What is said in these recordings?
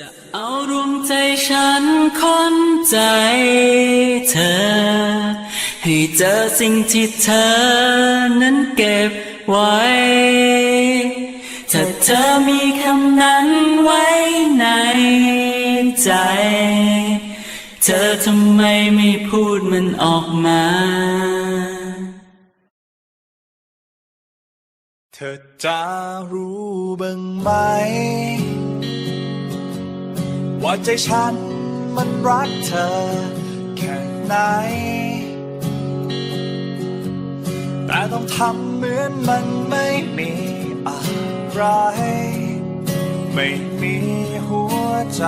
จะเอาดวงใจฉันคนใจเธอ ให้เจอสิ่งที่เธอนั้นเก็บไว้ ถ้าเธอมีคำนั้นไว้ในใจ เธอทำไมไม่พูดมันออกมา เธอจะรู้บ้างไหม ว่าใจฉันมันรักเธอแค่ไหน แต่ต้องทำเหมือนมันไม่มีอะไร ไม่มีหัวใจ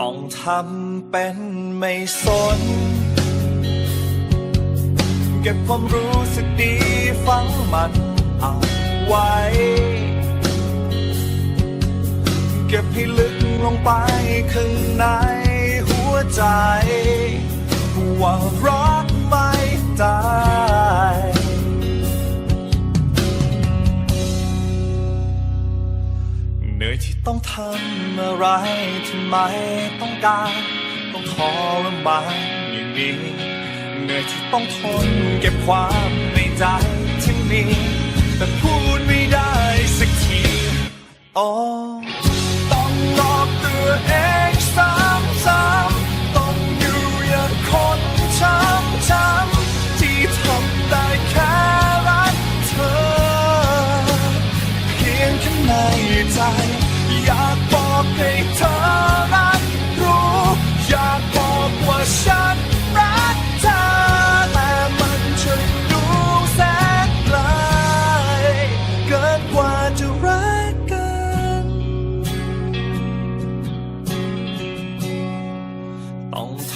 ต้องทำเป็นไม่สน เก็บความรู้สึกดีฝังมันเอา ไว้ เก็บให้ลึกลงไปข้างในหัวใจ ว่ารักไม่ได้เหนื่อยที่ต้องทำอะไรที่ไม่ต้องการต้องทรมานอย่างนี้เหนื่อยที่ต้องทนเก็บความในใจที่มีแต่พูดไม่ได้สักที โอต้องหลอกตัวเองซ้ำๆต้องอยู่อย่างคนช้ำๆที่ทำได้แค่รักเธอ เพียงข้างในใจ อยากบอกให้เธอ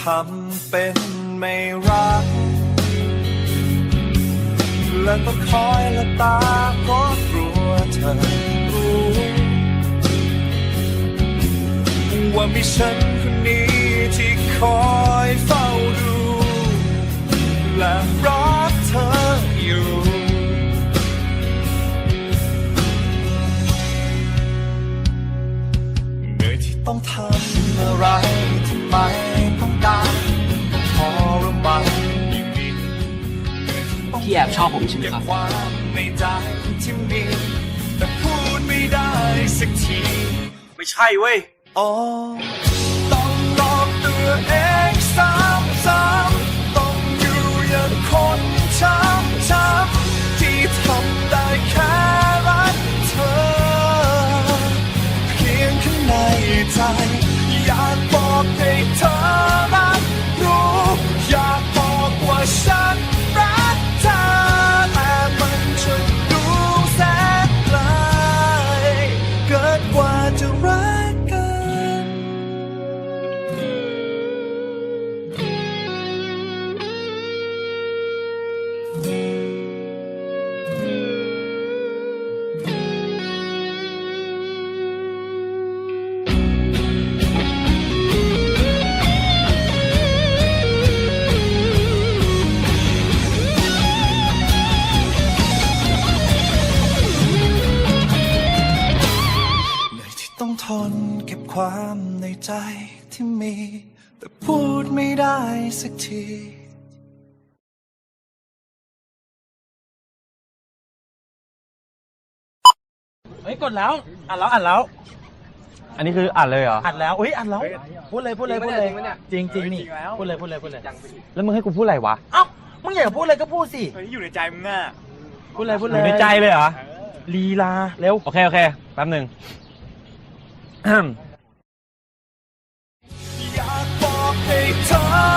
ทำเป็นไม่รัก และต้องคอยละตาเพราะกลัวเธอรู้ว่ามีฉันคนนี้ที่คอยเฝ้าดู และรักเธออยู่เหนื่อยที่ต้องทำอะไรที่ไม่ การต้องทรมานอย่างนี้เหนื่อยที่ต้องพี่แอบชอบผมใช่ไหมเก็บครับความในใจที่มีแต่พูดไม่ได้สักที ไม่ใช่เว้ยอ๋อต้องหลอกตัวเองซ้ำๆต้องอยู่อย่างคนช้ำๆที่ทำได้แค่รักเธอ เพียงข้างในใจ ที่ต้องทนเก็บความในใจที่มี แต่พูดไม่ได้สักทีเฮ้ยกดแล้วอ่านแล้วอ่านแล้ว อันนี้คืออ่านเลยเหรอ อ่านแล้วอุ้ยอ่านแล้วพูดเลยพูดเลยพูดเลยจริงจริงนี่พูดเลยพูดเลยพูดเลยแล้วมึงให้กูพูดอะไรวะเอ้ามึงอยากพูดอะไรก็พูดสิเฮ้ยอยู่ในใจมึงอะพูดเลยพูดอเลยยู่ในใจเลยเหรอลีลาเร็วโอเคโอเคแป๊บหนึ่ง อยากบอกให้เธอ